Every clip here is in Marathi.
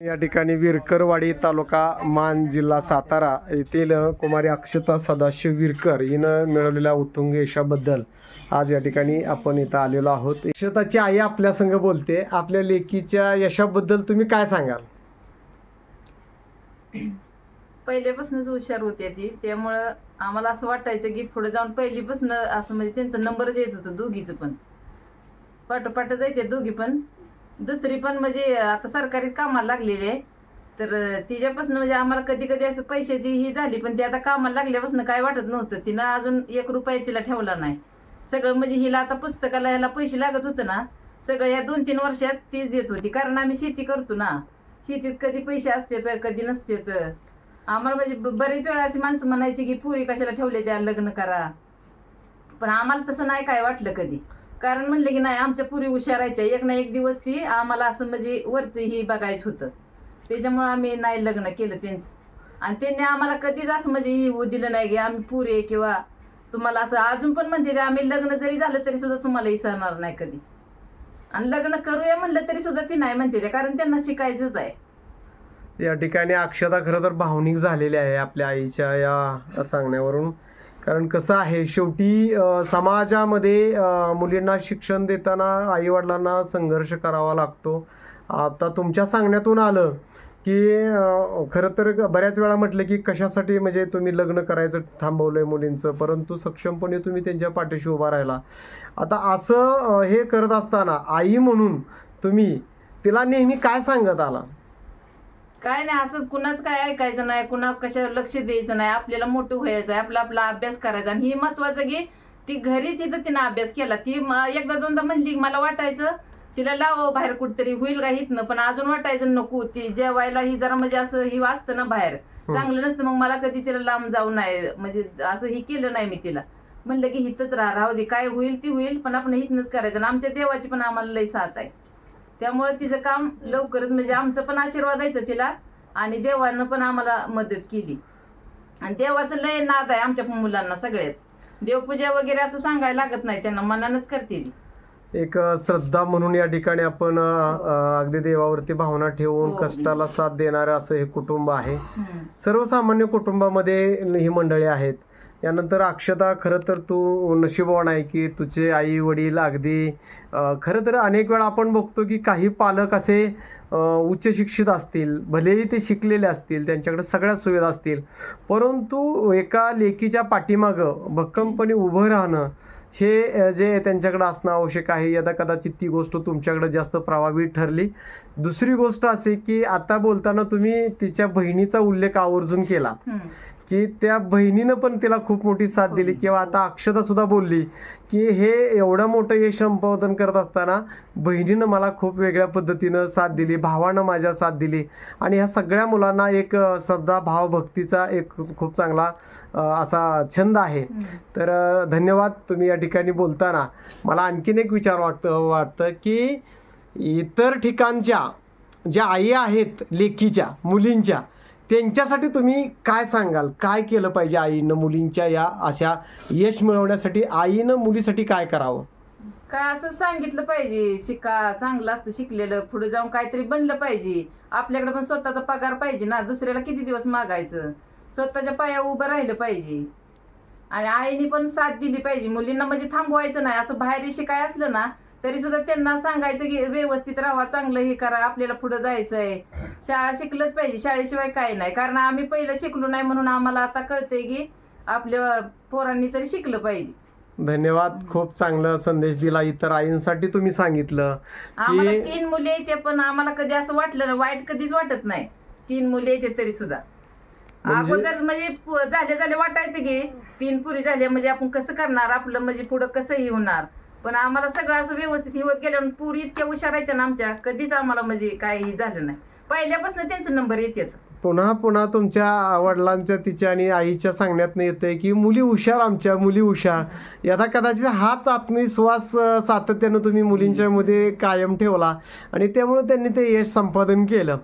या ठिकाणी विरकरवाडी तालुका मान जिल्हा सातारा येथील कुमारी अक्षता सदाशिव विरकर हिनं मिळवलेल्या उत्तुंग यशाबद्दल आज या ठिकाणी आपण इथं आलेलो आहोत. अक्षताची आई आपल्या संग बोलते आपल्या लेकीच्या यशाबद्दल तुम्ही काय सांगाल? पहिल्यापासूनच हुशार होती ती त्यामुळं आम्हाला असं वाटायचं की पुढे जाऊन पहिलीपासून असं म्हणजे त्यांचा नंबरच येत होतं दोघीचं पण. पाठोपाठ जायचे दोघी पण. दुसरी पण म्हणजे आता सरकारी कामाला लागलेली आहे. तर तिच्यापासून म्हणजे आम्हाला कधी कधी असं पैशाची ही झाली पण ती आता कामाला लागल्यापासून काय वाटत नव्हतं. तिनं अजून एक रुपया तिला ठेवला नाही. सगळं म्हणजे हिला आता पुस्तकाला ह्याला पैसे लागत होतं ना सगळं या दोन तीन वर्षात तीच देत होती. कारण आम्ही शेती करतो ना. शेतीत कधी पैसे असते तर कधी नसते तर आम्हाला म्हणजे ब- बरेच वेळा अशी माणसं म्हणायची की पुरी कशाला ठेवले त्या लग्न करा. पण आम्हाला तसं नाही काय वाटलं कधी. कारण म्हणलं की नाही आमच्या पुरी हुशार आहेत एक ना एक दिवस ती आम्हाला असं म्हणजे वरचं ही बघायचं होतं. त्याच्यामुळे आम्ही नाही लग्न केलं त्यांचं. आणि त्यांनी आम्हाला कधीच असं म्हणजे ही होऊ दिलं नाही की आम्ही पुरे किंवा तुम्हाला असं अजून पण म्हणते आम्ही लग्न जरी झालं तरी सुद्धा तुम्हाला विसरणार नाही कधी. आणि लग्न करूया म्हणलं तरी सुद्धा ती नाही म्हणते कारण त्यांना शिकायचंच आहे. या ठिकाणी अक्षता खरं तर भावनिक झालेली आहे आपल्या आईच्या या सांगण्यावरून. कारण कसं आहे शेवटी समाजामध्ये मुलींना शिक्षण देताना आईवडिलांना संघर्ष करावा लागतो. आता तुमच्या सांगण्यातून आलं की खरं तर बऱ्याच वेळा म्हटलं की कशासाठी म्हणजे तुम्ही लग्न करायचं थांबवलंय मुलींचं परंतु सक्षमपणे तुम्ही त्यांच्या पाठीशी उभा राहिला. आता असं हे करत असताना आई म्हणून तुम्ही तिला नेहमी काय सांगत आला? काय नाही असंच कुणाच काय ऐकायचं नाही कुणा कशावर लक्ष द्यायचं नाही आपल्याला मोठं व्हायचं आहे आपला आपला अभ्यास करायचा. आणि ही महत्वाचं की ती घरीच इथं तिनं अभ्यास केला. ती एकदा दोनदा म्हणली मला वाटायचं तिला लाव बाहेर कुठतरी होईल का हितनं पण अजून वाटायचं नको ती जेवायला ही जरा म्हणजे असं ही वाचतं ना बाहेर. चांगलं नसतं मग मला कधी तिला लांब जाऊ नये म्हणजे असं ही केलं नाही मी तिला. म्हणलं की हिथंच राहा राहू दे काय होईल ती होईल पण आपण हिथनंच करायचं. आमच्या देवाची पण आम्हाला लई साथ आहे. त्यामुळे तिचं काम लवकरच म्हणजे आमचं पण आशीर्वाद आहे तिला आणि देवानं पण आम्हाला मदत केली आणि देवाचं लय नाद आहे आमच्या मुलांना सगळेच देवपूजा वगैरे असं सांगायला लागत नाही त्यांना मनानच करते ती. एक श्रद्धा म्हणून या ठिकाणी आपण अगदी देवावरती भावना ठेवून हो. कष्टाला साथ देणारं असं हे कुटुंब आहे. सर्वसामान्य कुटुंबामध्ये ही मंडळी आहेत यानंतर अक्षता खरं तर तू नशीबवान आहे की तुझे आई वडील अगदी खरं तर अनेक वेळा आपण बघतो की काही पालक असे उच्च शिक्षित असतील भलेही ते शिकलेले असतील त्यांच्याकडे सगळ्या सुविधा असतील परंतु एका लेकीच्या पाठीमागं भक्कमपणे उभं राहणं हे जे त्यांच्याकडे असणं आवश्यक आहे यदा कदाचित ती गोष्ट तुमच्याकडे जास्त प्रभावी ठरली. दुसरी गोष्ट अशी की आता बोलताना तुम्ही तिच्या बहिणीचा उल्लेख आवर्जून केला. की त्या बहिणीनं पण तिला खूप मोठी साथ दिली. किंवा आता अक्षता सुद्धा बोलली की हे एवढं मोठं यश संपादन करत असताना बहिणीनं मला खूप वेगळ्या पद्धतीनं साथ दिली भावानं माझ्या साथ दिली. आणि ह्या सगळ्या मुलांना एक श्रद्धा भाव भक्तीचा एक खूप चांगला असा छंद आहे. तर धन्यवाद तुम्ही या ठिकाणी बोलताना. मला आणखीन एक विचार वाटतं वाटतं की इतर ठिकाणच्या ज्या आई आहेत लेकीच्या मुलींच्या त्यांच्यासाठी तुम्ही काय सांगाल? काय केलं पाहिजे आईनं मुलींच्या या अशा यश मिळवण्यासाठी? आईनं मुलीसाठी काय करावं? काय असं सांगितलं पाहिजे. शिका चांगलं असतं शिकलेलं. पुढे जाऊन काहीतरी बनलं पाहिजे. आपल्याकडे पण स्वतःचा पगार पाहिजे ना. दुसऱ्याला किती दिवस मागायचं? स्वतःच्या पाया उभं राहिलं पाहिजे. आणि आईने पण साथ दिली पाहिजे. मुलींना म्हणजे थांबवायचं नाही. असं बाहेर शिकाय असलं ना तरी सुद्धा त्यांना सांगायचं की व्यवस्थित राहा चांगलं हे करा आपल्याला पुढे जायचं आहे शाळा शिकलंच पाहिजे शाळेशिवाय काय नाही. कारण आम्ही पहिलं शिकलो नाही म्हणून आम्हाला आता कळतंय की आपल्या पोरांनी तरी शिकलं पाहिजे. धन्यवाद. खूप चांगला संदेश दिला इतर आईंसाठी तुम्ही सांगितलं आम्हाला की तीन मुले येते पण आम्हाला कधी असं वाटलं ना वाईट कधीच वाटत नाही. तीन मुले येते तरी सुद्धा म्हणजे- अगोदर म्हणजे पु- झाले झाले वाटायचं की तीन पुरी झाले म्हणजे आपण कसं करणार आपलं म्हणजे पुढं कसं हे होणार. पण आम्हाला सगळं असं व्यवस्थित हे होत गेल्यावर पुरी इतक्या हुशार आहेत ना आमच्या कधीच आम्हाला म्हणजे काही झालं नाही. पहिल्यापासून त्यांचा नंबर येतात. पुन्हा पुन्हा तुमच्या वडिलांच्या तिच्या आणि आईच्या सांगण्यात येते की मुली हुशार आमच्या मुली हुशार. यथा कदाचित हाच आत्मविश्वास सातत्यानं तुम्ही मुलींच्या मध्ये कायम ठेवला आणि त्यामुळे त्यांनी ते यश संपादन केलं.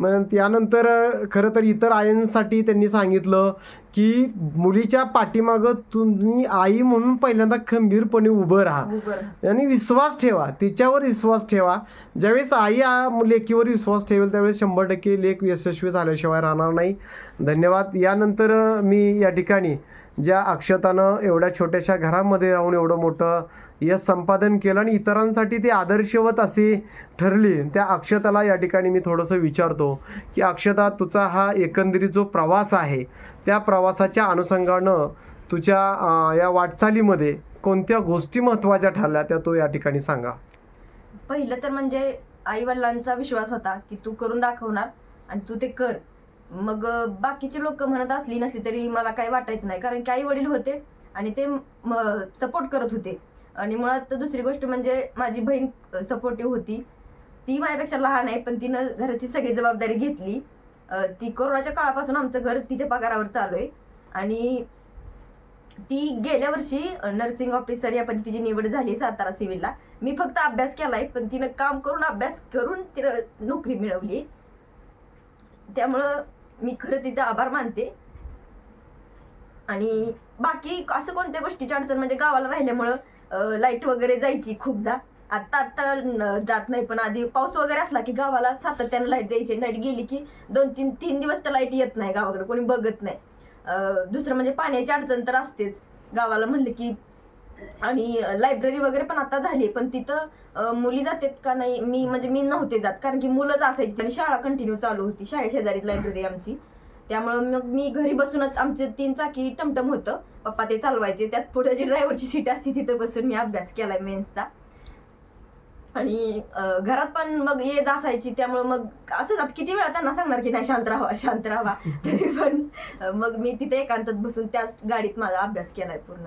मग त्यानंतर खरं तर इतर आयनसाठी त्यांनी सांगितलं की मुलीच्या पाठीमागं तुम्ही आई म्हणून पहिल्यांदा खंबीरपणे उभं राहा. आणि विश्वास ठेवा. तिच्यावर विश्वास ठेवा. ज्यावेळेस आई लेकीवर विश्वास ठेवेल त्यावेळेस शंभर टक्के लेख यशस्वी झाल्याशिवाय राहणार नाही. धन्यवाद. यानंतर मी या ठिकाणी ज्या अक्षतानं एवढ्या छोट्याशा घरामध्ये राहून एवढं मोठं यश संपादन केलं आणि इतरांसाठी ती आदर्शवत अशी ठरली त्या अक्षताला या ठिकाणी मी थोडंसं विचारतो की अक्षता तुझा हा एकंदरीत जो प्रवास आहे त्या प्रवासाच्या अनुषंगानं तुझ्या या वाटचालीमध्ये कोणत्या गोष्टी महत्त्वाच्या ठरल्या त्या तो या ठिकाणी सांगा. पहिलं तर म्हणजे आईवडिलांचा विश्वास होता की तू करून दाखवणार आणि तू ते कर. मग बाकीचे लोक म्हणत असली नसली तरी मला काही वाटायचं नाही. कारण की आई वडील होते आणि ते सपोर्ट करत होते. आणि मुळात दुसरी गोष्ट म्हणजे माझी बहीण सपोर्टिव्ह होती. ती माझ्यापेक्षा लहान आहे पण तिनं घराची सगळी जबाबदारी घेतली. ती कोरोनाच्या काळापासून आमचं घर तिच्या पगारावर चालू आहे. आणि ती गेल्या वर्षी नर्सिंग ऑफिसर या पद्धतीची निवड झाली सातारा सिव्हिलला मी फक्त अभ्यास केलाय पण तिनं काम करून अभ्यास करून तिनं नोकरी मिळवली. त्यामुळं मी खरं तिचा आभार मानते. आणि बाकी असं कोणत्या गोष्टीची अडचण म्हणजे गावाला राहिल्यामुळं लाइट वगैरे जायची खूपदा. आत्ता आत्ता जात नाही पण आधी पाऊस वगैरे असला की गावाला सातत्यानं लाइट जायची. लाइट गेली की दोन तीन तीन दिवस तर लाइट येत नाही गावाकडे कोणी बघत नाही. दुसरं म्हणजे पाण्याची अडचण तर असतेच. गावाला म्हणलं की आणि लायब्ररी वगैरे पण आता झाली पण तिथं मुली जातात का नाही मी म्हणजे मी नव्हते जात कारण की मुलंच असायची आणि शाळा कंटिन्यू चालू होती शाळे शेजारी लायब्ररी आमची. त्यामुळं मग मी घरी बसूनच आमचे तीन चाकी टमटम होतं पप्पा ते चालवायचे त्यात पुढे जी ड्रायव्हरची सीट असते तिथं बसून मी अभ्यास केलाय मेन्सचा आणि घरात पण मग ये जा असायची त्यामुळे मग असं जात किती वेळा त्यांना सांगणार की नाही शांत राहावा शांत राहा. तरी पण मग मी तिथे एकांतात बसून त्याच गाडीत माझा अभ्यास केलाय पूर्ण.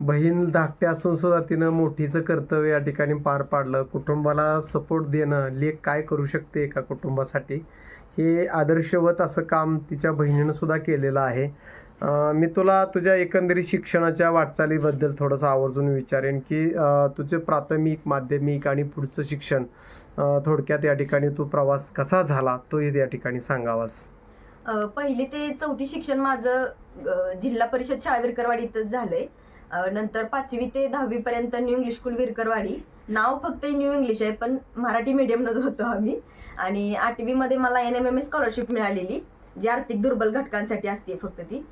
बहीण धाकटे असून सुद्धा तिनं मोठीचं कर्तव्य या ठिकाणी पार पाडलं. कुटुंबाला सपोर्ट देणं लेख काय करू शकते एका कुटुंबासाठी हे आदर्शवत असं काम तिच्या बहिणीनं सुद्धा केलेलं आहे. मी तुला तुझ्या एकंदरीत शिक्षणाच्या वाटचालीबद्दल थोडंसं आवर्जून विचारेन की तुझे प्राथमिक माध्यमिक आणि पुढचं शिक्षण थोडक्यात या ठिकाणी तू प्रवास कसा झाला तो या ठिकाणी सांगावास. पहिले ते चौथी शिक्षण माझं जिल्हा परिषद शाळा इथंच झालंय. नंतर पाचवी ते दहावी पर्यंत न्यू इंग्लिश स्कूल विरकरवाडी. नाव फक्त न्यू इंग्लिश आहे पण मराठी मीडियमनंच होतो आम्ही. आणि आठवीमध्ये मला N M M S scholarship मिळालेली जी आर्थिक दुर्बल घटकांसाठी असते फक्त ती.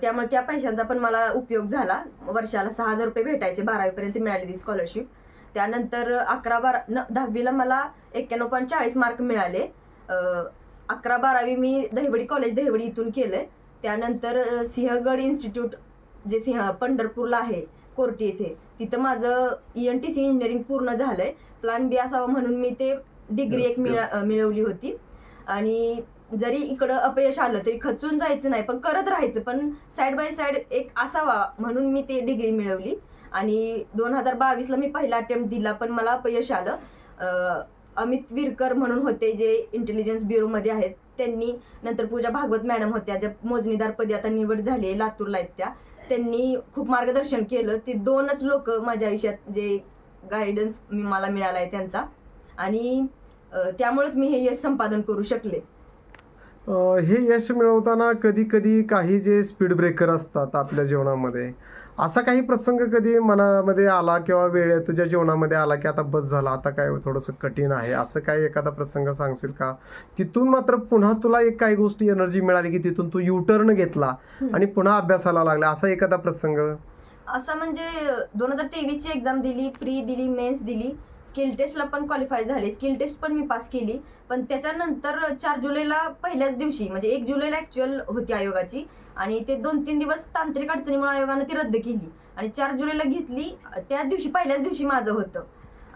त्यामुळे त्या पैशांचा पण मला उपयोग झाला. वर्षाला सहा हजार रुपये भेटायचे बारावीपर्यंत मिळालेली स्कॉलरशिप त्यानंतर अकरा बारा न दहावीला मला एक्क्याण्णव पॉईंट चाळीस मार्क मिळाले. अकरा बारावी मी दहिवडी कॉलेज दहिवडी इथून केलं त्यानंतर सिंहगड इन्स्टिट्यूट जे सिंह पंढरपूरला आहे कोर्टी येथे तिथं माझं E N T C engineering पूर्ण झालंय. प्लॅन बी असावं म्हणून मी ते डिग्री एक मिळवली होती. आणि जरी इकडं अपयश आलं तरी खचून जायचं नाही पण करत राहायचं पण साईड बाय साईड एक असावा म्हणून मी ते डिग्री मिळवली. आणि दोन हजार बावीसला मी पहिला अटेम्प्ट दिला पण मला अपयश आलं. अमित विरकर म्हणून होते जे इंटेलिजन्स ब्युरोमध्ये आहेत त्यांनी नंतर पूजा भागवत मॅडम होत्या ज्या मोजणीदारपदी आता निवड झाली आहे लातूरला आहेत त्या. त्यांनी खूप मार्गदर्शन केलं. ते दोनच लोक माझ्या आयुष्यात म्हणजे जे गायडन्स मी मला मिळाला आहे त्यांचा. आणि त्यामुळेच मी हे यश संपादन करू शकले. हे यश मिळवताना कधी कधी काही जे स्पीड ब्रेकर असतात आपल्या जीवनामध्ये असा काही प्रसंग कधी मनामध्ये आला किंवा वेळ तुझ्या जीवनामध्ये आला की आता बस झाला आता काय थोडंसं कठीण आहे असं काही एखादा प्रसंग सांगशील का? तिथून मात्र पुन्हा तुला एक काही गोष्टी एनर्जी मिळाली की तिथून तू युटर्न घेतला आणि पुन्हा अभ्यासाला लागला असा एखादा प्रसंग? असं म्हणजे दोन हजार तेवीसची एक्झाम दिली प्री दिली मेन्स दिली. स्किल टेस्टला पण क्वालिफाय झाले. स्किल टेस्ट पण मी पास केली. पण त्याच्यानंतर चार जुलैला पहिल्याच दिवशी म्हणजे एक जुलैला ॲक्च्युअल होती आयोगाची. आणि ते दोन तीन दिवस तांत्रिक अडचणीमुळे आयोगानं ती रद्द केली. आणि चार जुलैला घेतली. त्या दिवशी पहिल्याच दिवशी माझं होतं.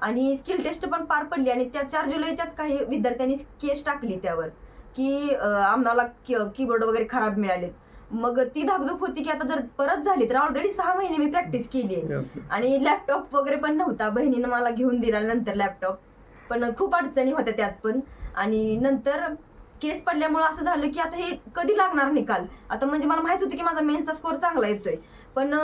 आणि स्किल टेस्ट पण पार पडली. आणि त्या चार जुलैच्याच काही विद्यार्थ्यांनी केस टाकली त्यावर. की आम्हाला कीबोर्ड वगैरे खराब मिळालेत. मग ती धाकधूक होती की आता जर परत झाली तर ऑलरेडी सहा महिने मी प्रॅक्टिस केली आहे. आणि लॅपटॉप वगैरे पण नव्हता. बहिणीनं मला घेऊन दिला नंतर लॅपटॉप पण खूप अडचणी होत्या त्यात पण. आणि नंतर केस पडल्यामुळे असं झालं की आता हे कधी लागणार निकाल? आता म्हणजे मला माहीत होतं की माझा मेन्सचा स्कोर चांगला येतोय. पण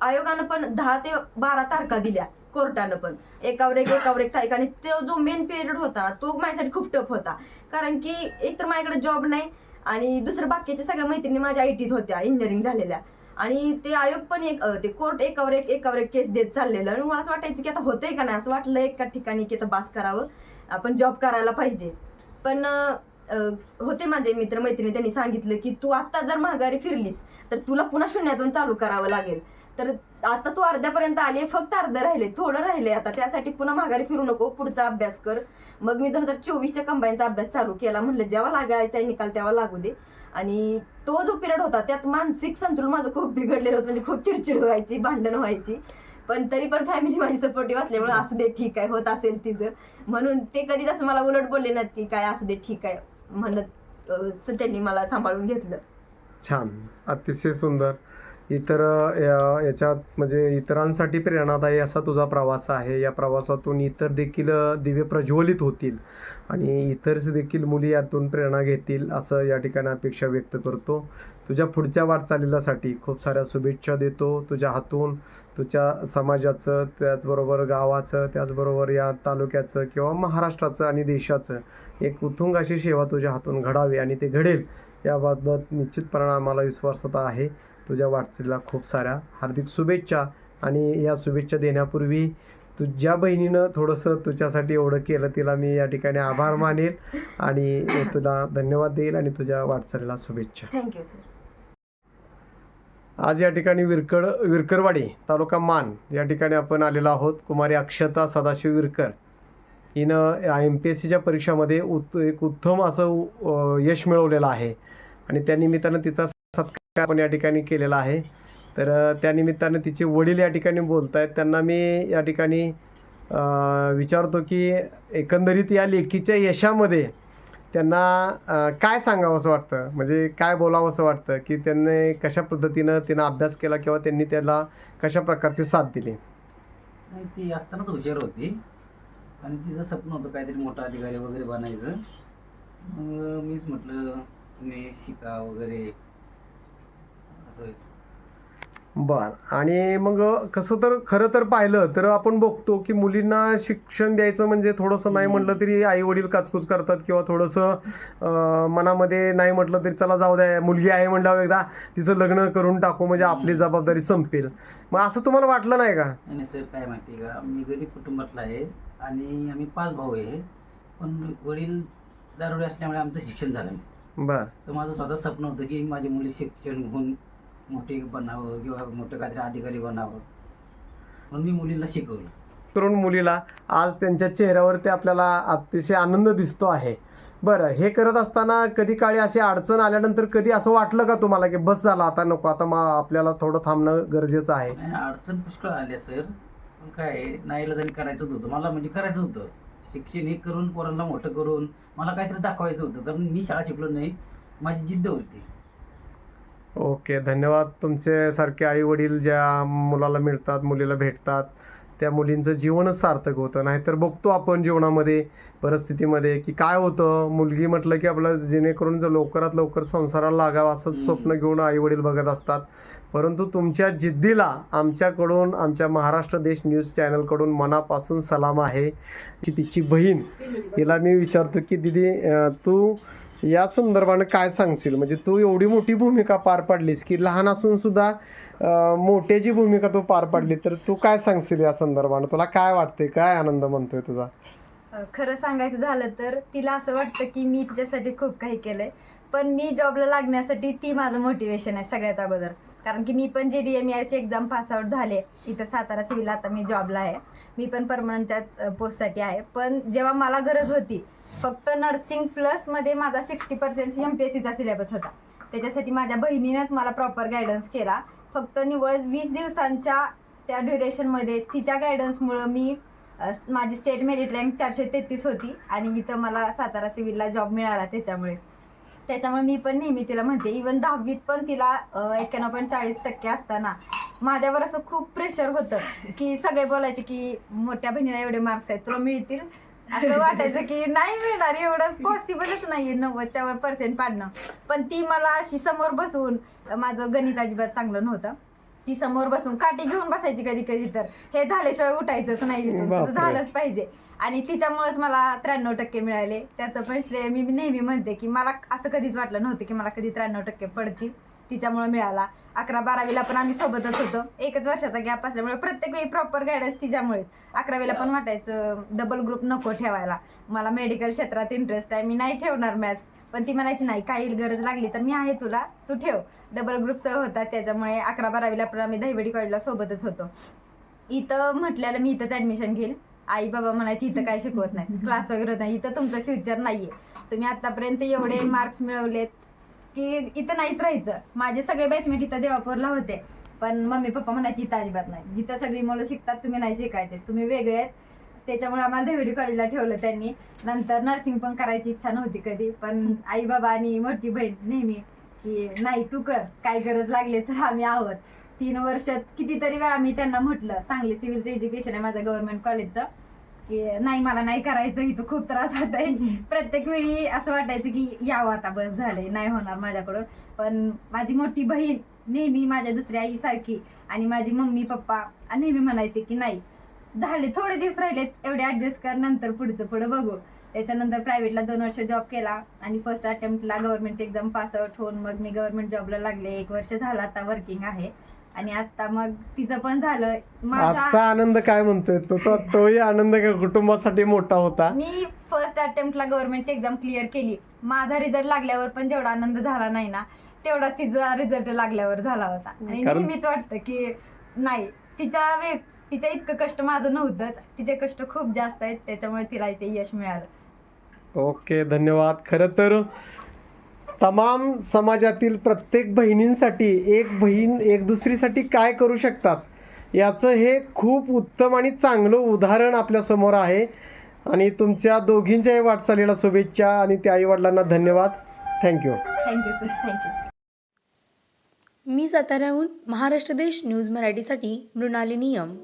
आयोगानं पण दहा ते बारा तारखा दिल्या कोर्टानं पण. एकावर एक एकावर एक तारीख. आणि तो जो मेन पिरियड होता ना तो माझ्यासाठी खूप टफ होता. कारण की एक तर माझ्याकडे जॉब नाही आणि दुसरं बाकीच्या सगळ्या मैत्रिणी माझ्या आय टीत होत्या इंजिनिअरिंग झालेल्या. आणि ते आयोग पण एक ते कोर्ट एकावर एक एकावर एक केस देत चाललेलं. आणि मला असं वाटायचं की आता होतंय का नाही? असं वाटलं एका ठिकाणी की आता बास करावं आपण जॉब करायला पाहिजे. पण होते माझे मित्र मैत्रिणी त्यांनी सांगितलं की तू आत्ता जर माघारी फिरलीस तर तुला पुन्हा शून्यातून चालू करावं लागेल. तर आता तू अर्ध्यापर्यंत आली फक्त अर्धं राहिले थोडं राहिले. आता त्यासाठी पुन्हा माघारी फिरू नको पुढचा अभ्यास कर. मग मी दोन हजार चोवीसच्या कंबाईनचा अभ्यास चालू केला. म्हटलं जेव्हा लागायचा निकाल तेव्हा लागू दे. आणि तो जो पिरियड होता त्यात मानसिक संतुलन माझं खूप बिघडलेलं होतं. म्हणजे खूप चिडचिड व्हायची भांडण व्हायची. पण तरी पण फॅमिली माझी सपोर्टिव्ह असल्यामुळे असू दे ठीक आहे होत असेल तिचं. म्हणून ते कधीच असं मला उलट बोलले नाहीत की काय असू दे ठीक आहे. म्हणत त्यांनी मला सांभाळून घेतलं. छान. अतिशय सुंदर. इतर या- याच्यात म्हणजे इतरांसाठी प्रेरणादायी असा तुझा प्रवास आहे. या प्रवासातून इतर देखील दिवे प्रज्वलित होतील आणि इतर देखील मुली यातून प्रेरणा घेतील असं या ठिकाणी अपेक्षा व्यक्त करतो. तुझ्या पुढच्या वाटचालीलासाठी खूप साऱ्या शुभेच्छा देतो. तुझ्या हातून तुझ्या समाजाचं त्याचबरोबर गावाचं त्याचबरोबर या तालुक्याचं किंवा महाराष्ट्राचं आणि देशाचं एक उत्तुंग अशी सेवा तुझ्या हातून घडावी आणि ते घडेल. याबाबत निश्चितपणे आम्हाला विश्वासता आहे. तुझ्या वाटचालीला खूप साऱ्या हार्दिक शुभेच्छा आणि या शुभेच्छा देण्यापूर्वी तुझ्या बहिणीनं थोडंसं तुझ्यासाठी एवढं केलं तिला मी या ठिकाणी आभार मानेल आणि तुला धन्यवाद देईल आणि तुझ्या वाटचालीला शुभेच्छा. थँक्यू सर आज या ठिकाणी विरकड विरकरवाडी तालुका मान या ठिकाणी आपण आलेलो आहोत. कुमारी अक्षता सदाशिव विरकर. हिनं एम पी एस सीच्या परीक्षामध्ये उत् एक उत्तम असं यश मिळवलेलं आहे. आणि त्या निमित्तानं तिचा आपण या ठिकाणी केलेला आहे. तर त्यानिमित्तानं त्या तिचे वडील या ठिकाणी बोलत आहेत त्यांना मी या ठिकाणी विचारतो की एकंदरीत या लेखीच्या यशामध्ये त्यांना काय सांगावं असं वाटतं? म्हणजे काय बोलावं असं वाटतं? की त्यांनी कशा पद्धतीनं तिनं अभ्यास केला किंवा त्यांनी त्याला कशा प्रकारची साथ दिली? नाही ती असतानाच हुशार होती. आणि तिचं स्वप्न होतं काहीतरी मोठा अधिकारी वगैरे बनायचं. मग मीच म्हटलं तुम्ही शिका वगैरे. असं बर. आणि मग कसं तर खरं तर पाहिलं तर आपण बघतो की मुलींना शिक्षण द्यायचं म्हणजे थोडंसं नाही म्हटलं तरी आई वडील काचकूच करतात किंवा थोडंसं अं, मनामध्ये नाही म्हटलं तरी चला जाऊ द्या मुलगी आहे म्हणल्यावर एकदा तिचं लग्न करून टाकू म्हणजे आपली जबाबदारी संपेल. मग असं तुम्हाला वाटलं नाही का? आणि सर काय माहिती आहे का? मी गरीब कुटुंबातला आहे आणि आम्ही पाच भाऊ आहे पण वडील दारुडे असल्यामुळे आमचं शिक्षण झालं नाही. बर. तर माझं स्वतः स्वप्न होतं की माझी मुली शिक्षण घेऊन मोठी बनावं किंवा मोठं काहीतरी अधिकारी बनावं. म्हणून मी मुलीला शिकवलं. तरुण मुलीला आज त्यांच्या चेहऱ्यावरती आपल्याला अतिशय आनंद दिसतो आहे. बरं हे करत असताना कधी काळी अशी अडचण आल्यानंतर कधी असं वाटलं का तुम्हाला की बस झाला आता नको आता मग आपल्याला थोडं थांबणं गरजेचं आहे? नाही अडचण पुष्कळ आल्या सर. पण काय नाईलाजाने करायचंच होतं. मला म्हणजे करायचं होतं. शिक्षण हे करून पोरांना मोठं करून मला काहीतरी दाखवायचं होतं. कारण मी शाळा शिकलो नाही माझी जिद्द होती. ओके धन्यवाद. तुमचे सारखे आई वडील ज्या मुलाला मिळतात मुलीला भेटतात त्या मुलींचं जीवनच सार्थक होतं. नाहीतर बघतो आपण जीवनामध्ये परिस्थितीमध्ये की काय होतं? मुलगी म्हटलं की आपलं जेणेकरून जर लवकरात लवकर संसाराला लागावं असंच. स्वप्न घेऊन आई वडील बघत असतात. परंतु तुमच्या जिद्दीला आमच्याकडून आमच्या महाराष्ट्र देश न्यूज चॅनलकडून मनापासून सलाम आहे की तिची बहीण. हिला मी विचारतो की दिदी तू या संदर्भानं काय सांगशील? म्हणजे तू एवढी मोठी भूमिका पार पाडलीस की लहान असून सुद्धा मोठ्याची भूमिका तू पार पाडली तर तू काय सांगशील या संदर्भानं? तुला काय वाटते काय आनंद म्हणतोय तुझा? खरं सांगायचं झालं तर तिला असं वाटतं की मी तिच्यासाठी खूप काही केलंय. पण मी जॉबला लागण्यासाठी ती माझं मोटिवेशन आहे सगळ्यात अगोदर. कारण की मी पण जे डी एम आरची एक्झाम पासआउट झाले इथं सातारा सिव्हिल आता मी जॉबला आहे. मी पण परमनंटच्याच पोस्टसाठी आहे. पण जेव्हा मला गरज होती फक्त नर्सिंग प्लसमध्ये माझा sixty percent M P S सीचा सिलेबस होता. त्याच्यासाठी माझ्या बहिणीनंच मला प्रॉपर गायडन्स केला. फक्त निवळ वीस दिवसांच्या त्या ड्युरेशनमध्ये तिच्या गायडन्समुळं मी माझी स्टेट मेरिट रँक चारशे तेहतीस होती आणि इथं मला सातारा सिव्हिलला जॉब मिळाला त्याच्यामुळे. त्याच्यामुळे मी पण नेहमी तिला म्हणते इवन दहावीत पण तिला एक्क्याण्णव पॉईंट चाळीस टक्के असताना माझ्यावर असं खूप प्रेशर होतं की सगळे बोलायचे की मोठ्या बहिणीला एवढे मार्क्स आहेत तुला मिळतील? असं वाटायचं की नाही मिळणार एवढं पॉसिबलच नाही नव्वदच्या वर पर्सेंट पाडणं. पण ती मला अशी समोर बसवून माझं गणित अजिबात चांगलं नव्हतं. ती समोर बसून काठी घेऊन बसायची कधी कधी तर. हे झाल्याशिवाय उठायचंच नाही. झालंच पाहिजे. आणि तिच्यामुळेच मला त्र्याण्णव टक्के मिळाले. त्याचं पण श्रेय मी नेहमी म्हणते की मला असं कधीच वाटलं नव्हतं की मला कधी त्र्याण्णव टक्के पडतील. तिच्यामुळे मिळाला. अकरा बारावीला पण आम्ही सोबतच होतो. एकच वर्षाचा गॅप असल्यामुळे प्रत्येक वेळी प्रॉपर गायडन्स तिच्यामुळेच. अकरावीला पण वाटायचं डबल ग्रुप नको ठेवायला. मला मेडिकल क्षेत्रात इंटरेस्ट आहे. मी नाही ठेवणार मॅथ्स पण ती म्हणायची नाही काही गरज लागली तर मी आहे तुला. तू ठेव. डबल ग्रुप सह होता. त्याच्यामुळे अकरा बारावीला पण आम्ही दहिवडी कॉलेजला सोबतच होतो. इथं म्हटल्याला मी इथंच ॲडमिशन घेईल. आई बाबा म्हणायची इथं काय शिकवत नाही. क्लास वगैरे होत नाही. इथं तुमचं फ्युचर नाही आहे तुम्ही आत्तापर्यंत एवढे मार्क्स मिळवलेत की इथं नाहीच राहायचं. माझे सगळे बॅचमेट इथं देवापूरला होते. पण मम्मी पप्पा म्हणायची इथं अजिबात नाही. जिथं सगळी मुलं शिकतात तुम्ही नाही शिकायचे. तुम्ही वेगळे आहेत. त्याच्यामुळे आम्हाला देवडी कॉलेजला ठेवलं त्यांनी. नंतर नर्सिंग पण करायची इच्छा नव्हती कधी. पण आई बाबा आणि मोठी बहीण नेहमी की नाही तू कर. काय गरज लागली तर आम्ही आहोत. तीन वर्षात कितीतरी वेळा मी त्यांना म्हटलं सांगली सिव्हिलचं एज्युकेशन आहे माझं गव्हर्नमेंट कॉलेजचं की नाही मला नाही करायचं इथं खूप त्रास होत आहे. प्रत्येक वेळी असं वाटायचं की यावं आता बस झाले नाही होणार माझ्याकडून. पण माझी मोठी बहीण नेहमी माझ्या दुसऱ्या आईसारखी आणि माझी मम्मी पप्पा नेहमी म्हणायचे की नाही झाले थोडे दिवस राहिलेत एवढे ऍडजस्ट कर नंतर पुढचं पुढं बघू. त्याच्यानंतर प्रायव्हेटला दोन वर्ष जॉब केला आणि फर्स्ट अटेम्प्टला गव्हर्नमेंटची एक्झाम पास आउट होऊन मग मी गव्हर्नमेंट जॉबला लागले. एक वर्ष झालं आता वर्किंग आहे. आणि आता मग तिचं पण झालं. माझा आनंद काय म्हणतोय? तुझा तोही आनंद का कुटुंबासाठी मोठा होता? मी फर्स्ट अटेम्प्टला गव्हर्नमेंटची एक्झाम क्लिअर केली. माझा रिझल्ट लागल्यावर पण जेवढा आनंद झाला नाही ना तेवढा तिचा रिझल्ट लागल्यावर झाला होता. आणि कारण- नेहमीच वाटतं की नाही तिच्या वे तिच्या इतकं कष्ट माझं नव्हतंच. तिचे कष्ट खूप जास्त आहेत त्याच्यामुळे तिला इथे यश मिळालं. ओके धन्यवाद. खरं तर तमाम समाजातील प्रत्येक बहिणींसाठी एक बहीण एक दुसरीसाठी काय करू शकतात? याचं हे खूप उत्तम आणि चांगलं उदाहरण आपल्यासमोर आहे. आणि तुमच्या दोघींच्याही वाटचालीला शुभेच्छा आणि त्या आईवडिलांना धन्यवाद. Thank you thank you sir thank you sir मी साताऱ्याहून महाराष्ट्र देश न्यूज मराठीसाठी मृणाली नियम